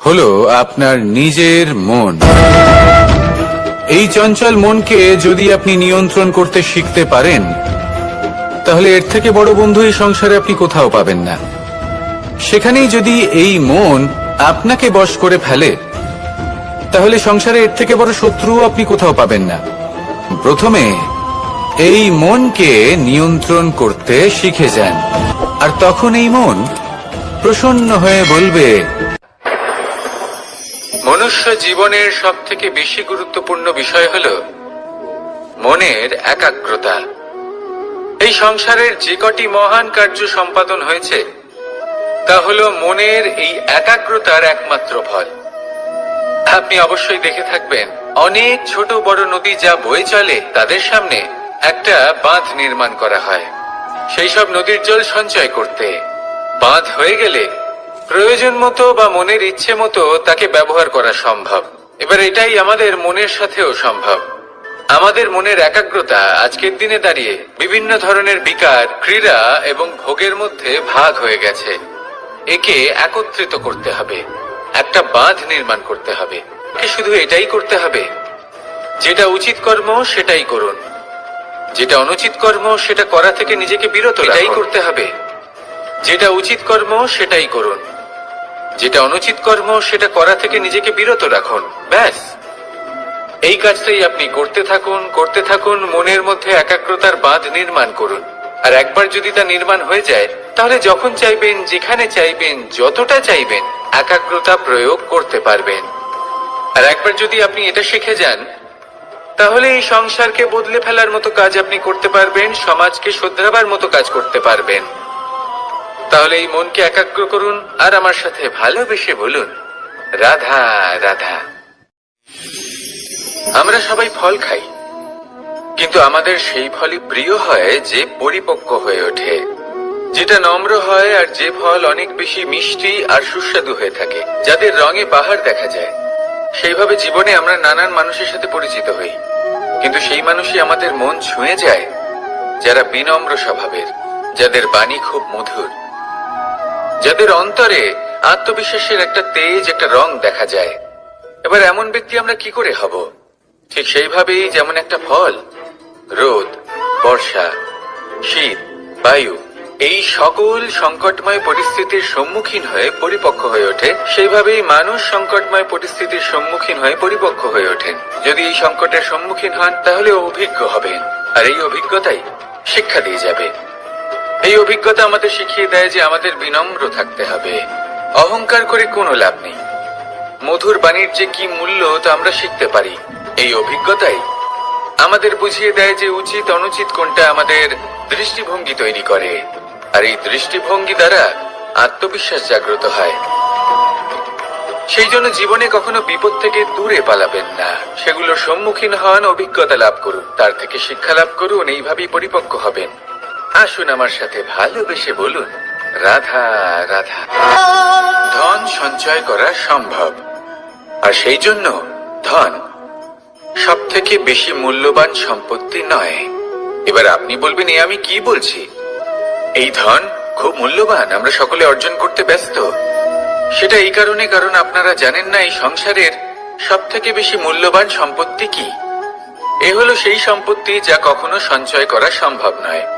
হলো আপনার নিজের মন। এই চঞ্চল মনকে যদি আপনি নিয়ন্ত্রণ করতে শিখতে পারেন, তাহলে এর থেকে বড় বন্ধু এই সংসারে আপনি কোথাও পাবেন না। সেখানেই যদি এই মন আপনাকে বশ করে ফেলে, তাহলে সংসারে এর থেকে বড় শত্রু আপনি কোথাও পাবেন না। প্রথমে এই মনকে নিয়ন্ত্রণ করতে শিখে যান। আর তখন এই মন প্রসন্ন হয়ে বলবে মনুষ্য জীবনের সব থেকে বেশি গুরুত্বপূর্ণ বিষয় হল মনের একাগ্রতা। এই সংসারের যে কটি মহান কার্য সম্পাদন হয়েছে, তা হল মনের এই একাগ্রতার একমাত্র ফল। আপনি অবশ্যই দেখে থাকবেন, অনেক ছোট বড় নদী যা বয়ে চলে, তাদের সামনে একটা বাঁধ নির্মাণ করা হয়। সেই সব নদীর জল সঞ্চয় করতে। বাঁধ হয়ে গেলে প্রয়োজন মতো বা মনের ইচ্ছে মতো তাকে ব্যবহার করা সম্ভব। এবার এটাই আমাদের মনের সাথেও সম্ভব। আমাদের মনের একাগ্রতা আজকের দিনে দাঁড়িয়ে বিভিন্ন ধরনের বিকার ক্রীড়া এবং ভোগের মধ্যে ভাগ হয়ে গেছে। একে একত্রিত করতে হবে। একটা বাঁধ নির্মাণ করতে হবে। শুধু এটাই করতে হবে। যেটা উচিত কর্ম সেটাই করুন। যেটা অনুচিত কর্ম সেটা করা থেকে নিজেকে বিরত এটাই করতে হবে। যেটা উচিত কর্ম সেটাই করুন। যেটা অনুচিত কর্ম, সেটা করা থেকে নিজেকে বিরত রাখুন। ব্যাস। এই কাজটাই আপনি করতে থাকুন করতে থাকুন, মনের মধ্যে একাগ্রতার বাঁধ নির্মাণ করুন। আর একবার যদি তা নির্মাণ হয়ে যায়, তাহলে যখন চাইবেন, যেখানে চাইবেন, যতটা চাইবেন, একাগ্রতা প্রয়োগ করতে পারবেন। আর একবার যদি আপনি এটা শিখে যান, তাহলে এই সংসারকে বদলে ফেলার মতো কাজ আপনি করতে পারবেন, সমাজকে শোধরাবার মতো কাজ করতে পারবেন। তাহলে এই মনকে একাগ্র করুন আর আমার সাথে ভালোবেসে বলুন, রাধা রাধা। আমরা সবাই ফল খাই, কিন্তু আমাদের সেই ফলই প্রিয় হয় যে পরিপক্ক হয়ে ওঠে, যেটা নম্র হয় আর যে ফল অনেক বেশি মিষ্টি আর সুস্বাদু হয়ে থাকে, যাদের রঙে পাহাড় দেখা যায়। সেইভাবে জীবনে আমরা নানান মানুষের সাথে পরিচিত হই, কিন্তু সেই মানুষই আমাদের মন ছুঁয়ে যায়, যারা বিনম্র স্বভাবের, যাদের বাণী খুব মধুর। যাদের অন্তরে আত্মবিশ্বাসের একটা তেজ, একটা রং দেখা যায়। এবার এমন ব্যক্তি আমরা কি করে হব? ঠিক সেইভাবেই যেমন একটা ফল, রোদ, বর্ষা, শীত, বায়ু, এই সকল সংকটময় পরিস্থিতির সম্মুখীন হয়ে পরিপক্ক হয়ে ওঠে, সেইভাবেই মানুষ সংকটময় পরিস্থিতির সম্মুখীন হয়ে পরিপক্ক হয়ে ওঠেন। যদি এই সংকটের সম্মুখীন হন, তাহলে অভিজ্ঞ হবেন। আর এই অভিজ্ঞতাই শিক্ষা দিয়ে যাবে। এই অভিজ্ঞতা আমাদের শিখিয়ে দেয় যে আমাদের বিনম্র থাকতে হবে। অহংকার করে কোনো লাভ নেই। মধুর বাণীর যে কি মূল্য, তা আমরা শিখতে পারি। এই অভিজ্ঞতাই আমাদের বুঝিয়ে দেয় যে উচিত, অনুচিত কোনটা আমাদের দৃষ্টিভঙ্গি তৈরি করে। আর এই দৃষ্টিভঙ্গি দ্বারা আত্মবিশ্বাস জাগ্রত হয়। সেই জন্য জীবনে কখনো বিপদ থেকে দূরে পালাবেন না। সেগুলোর সম্মুখীন হন, অভিজ্ঞতা লাভ করুন, তার থেকে শিক্ষা লাভ করুন, এইভাবেই পরিপক্ক হবেন। আসুন আমার সাথে ভালোবেসে বলুন, রাধা রাধা। ধন সঞ্চয় করা সম্ভব। আর সেই জন্য ধন সব থেকে বেশি মূল্যবান সম্পত্তি নয়। এবার আপনি বলবেন, এ আমি কি বলছি? এই ধন খুব মূল্যবান, আমরা সকলে অর্জন করতে ব্যস্ত। সেটা এই কারণে, কারণ আপনারা জানেন না, এই সংসারের সব থেকে বেশি মূল্যবান সম্পত্তি কি? এ হলো সেই সম্পত্তি যা কখনো সঞ্চয় করা সম্ভব নয়।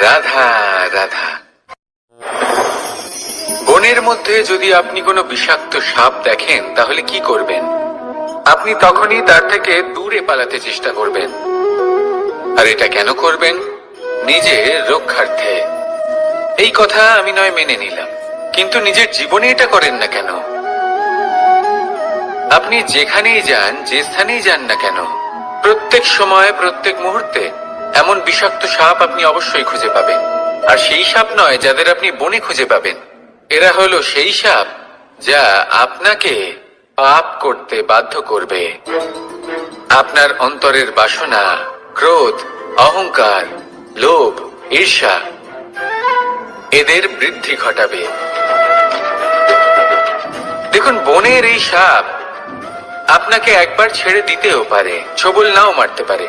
রাধা রাধা। বনের মধ্যে যদি আপনি কোনো বিষাক্ত সাপ দেখেন, তাহলে কি করবেন? আপনি তখনই তার থেকে দূরে পালাতে চেষ্টা করবেন। আর এটা কেন করবেন? নিজের রক্ষার্থে। এই কথা আমি নয় মেনে নিলাম, কিন্তু নিজের জীবনে এটা করেন না কেন? আপনি যেখানেই যান, যে স্থানেই যান না কেন, প্রত্যেক সময়, প্রত্যেক মুহূর্তে এমন বিষাক্ত সাপ আপনি অবশ্যই খুঁজে পাবেন। আর সেই সাপ নয় যাদের আপনি বনে খুঁজে পাবেন। এরা হলো সেই সাপ যা আপনাকে পাপ করতে বাধ্য করবে। আপনার অন্তরের বাসনা, ক্রোধ, অহংকার, লোভ, ঈর্ষা, এদের বৃদ্ধি ঘটাবে। দেখুন, বনের এই সাপ আপনাকে একবার ছেড়ে দিতেও পারে, ছবল নাও মারতে পারে।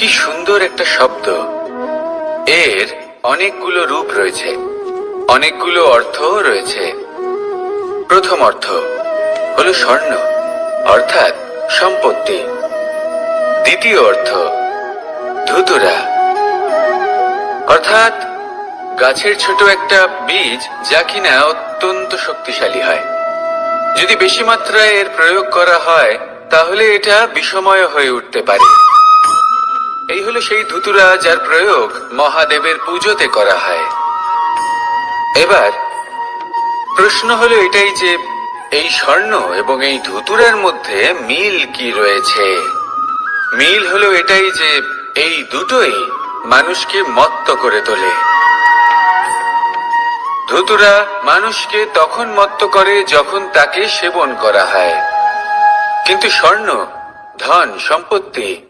কি সুন্দর একটা শব্দ। এর অনেকগুলো রূপ রয়েছে। অনেকগুলো অর্থ রয়েছে। প্রথম অর্থ হলো স্বর্ণ, অর্থাৎ সম্পত্তি। দ্বিতীয় অর্থ ধুতুরা, অর্থাৎ গাছের ছোট একটা বীজ যা কিনা অত্যন্ত শক্তিশালী হয়। যদি বেশি মাত্রায় এর প্রয়োগ করা হয়, তাহলে এটা বিষময় হয়ে উঠতে পারে। এই হলো সেই ধুতুরা যার প্রয়োগ মহাদেবের পুজোতে করা হয়। এবার, প্রশ্ন হলো এটাই যে এই স্বর্ণ এবং এই ধুতুরার মধ্যে মিল কি রয়েছে? মিল হলো এটাই যে এই দুটোই মানুষকে মত্ত করে তোলে। ধুতুরা মানুষকে তখন মত্ত করে যখন তাকে সেবন করা হয়। কিন্তু স্বর্ণ, ধন, সম্পত্তি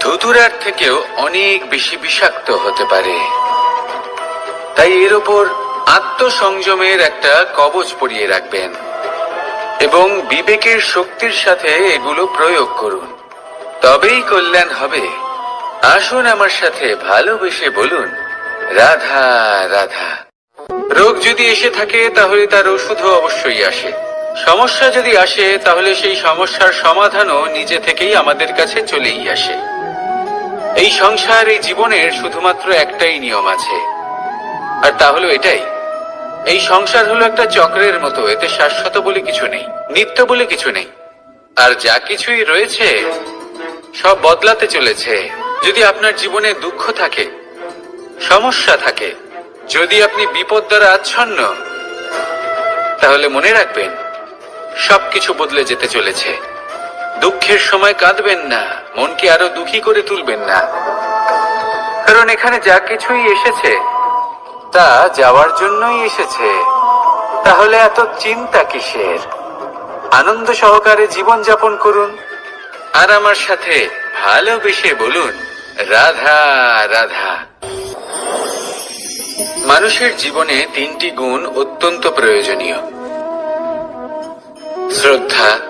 ধুতুরার থেকেও অনেক বেশি বিষাক্ত হতে পারে। তাই এর ওপর আত্মসংযমের একটা কবচ পরিয়ে রাখবেন এবং বিবেকের শক্তির সাথে এগুলো প্রয়োগ করুন। তবেই কল্যাণ হবে। আসুন আমার সাথে ভালোবেসে বলুন, রাধা রাধা। রোগ যদি এসে থাকে, তাহলে তার ওষুধও অবশ্যই আসে। সমস্যা যদি আসে, তাহলে সেই সমস্যার সমাধানও নিজে থেকেই আমাদের কাছে চলেই আসে। এই সংসার, এই জীবনের শুধুমাত্র একটাই নিয়ম আছে। আর তা হলো এটাই। এই সংসার হলো একটা চক্রের মতো, এতে শাশ্বত বলে কিছু নেই, নিত্য বলে কিছু নেই। আর যা কিছুই রয়েছে, সব বদলাতে চলেছে। যদি আপনার জীবনে দুঃখ থাকে, সমস্যা থাকে, যদি আপনি বিপদ দ্বারা আচ্ছন্ন, তাহলে মনে রাখবেন, সবকিছু বদলে যেতে চলেছে। দুঃখের সময় কাঁদবেন না, মনকে আরও দুঃখী করে তুলবেন না। কারণ এখানে যা কিছুই এসেছে, তা যাওয়ার জন্যই এসেছে। তাহলে এত চিন্তা কিসের? আনন্দ সহকারে জীবন যাপন করুন। আর আমার সাথে ভালোবেসে বলুন, রাধা রাধা। মানুষের জীবনে তিনটি গুণ অত্যন্ত প্রয়োজনীয়। শ্রদ্ধা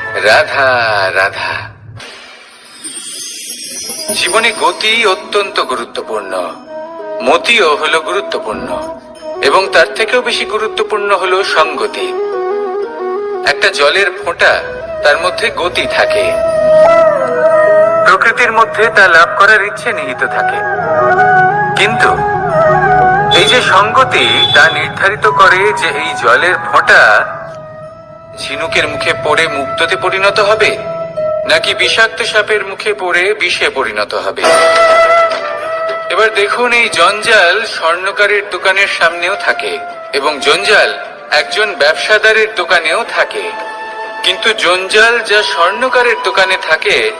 রাধা রাধা। জীবনে গতি অত্যন্ত গুরুত্বপূর্ণ। মতিও হলো গুরুত্বপূর্ণ। এবং তার থেকেও বেশি গুরুত্বপূর্ণ হলো সঙ্গতি। একটা জলের ফোঁটা তার মধ্যে গতি থাকে। প্রকৃতির মধ্যে তা লাভ করার ইচ্ছে নিহিত থাকে। কিন্তু এই যে সঙ্গতি তা নির্ধারিত করে যে এই জলের ফোঁটা ঝিনুকের মুখে পড়ে মুক্ততে পরিণত হবে? নাকি বিষাক্ত সাপের মুখে পড়ে বিষে পরিণত হবে? এবার দেখুন এই জঞ্জাল স্বর্ণকারের দোকানের সামনেও থাকে এবং জঞ্জাল একজন ব্যবসাদারের দোকানেও থাকে। কিন্তু জঞ্জাল যা স্বর্ণকারের দোকানে থাকে,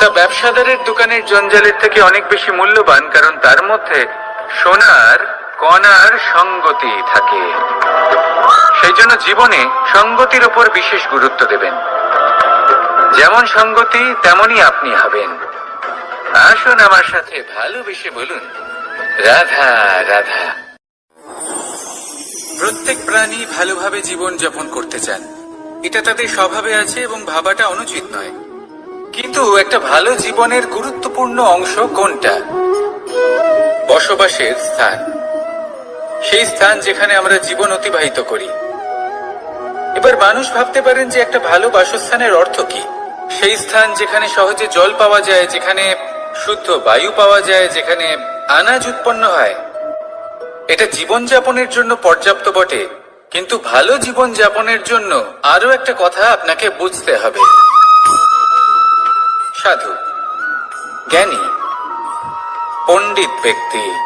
তা ব্যবসাদারের দোকানের জঞ্জালের থেকে অনেক বেশি মূল্যবান, কারণ তার মধ্যে সোনার কণার সঙ্গতি থাকে। সেই জন্য জীবনে সঙ্গতির উপর বিশেষ গুরুত্ব দেবেন। যেমন সঙ্গতি, তেমনই আপনি হবেন। আসুন আমার সাথে ভালোবেসে বলুন, রাধা রাধা। প্রত্যেক প্রাণী ভালোভাবে জীবন যাপন করতে চান। এটা তাদের স্বভাবে আছে এবং ভাবাটা অনুচিত নয়। কিন্তু একটা ভালো জীবনের গুরুত্বপূর্ণ অংশ কোনটা? বসবাসের স্থান। সেই স্থান যেখানে আমরা জীবন অতিবাহিত করি। এবার মানুষ ভাবতে পারেন যে একটা ভালো বাসস্থানের অর্থ কি। সেই স্থান যেখানে সহজে জল পাওয়া যায়, যেখানে শুদ্ধ বায়ু পাওয়া যায়, যেখানে আনাজ উৎপন্ন হয়। এটা জীবনযাপনের জন্য পর্যাপ্ত বটে, কিন্তু ভালো জীবন যাপনের জন্য আরও একটা কথা আপনাকে বুঝতে হবে। সাধু, জ্ঞানী, পণ্ডিত ব্যক্তি।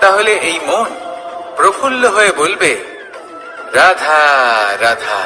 তাহলে এই মন প্রফুল্ল হয়ে বলবে রাধা রাধা।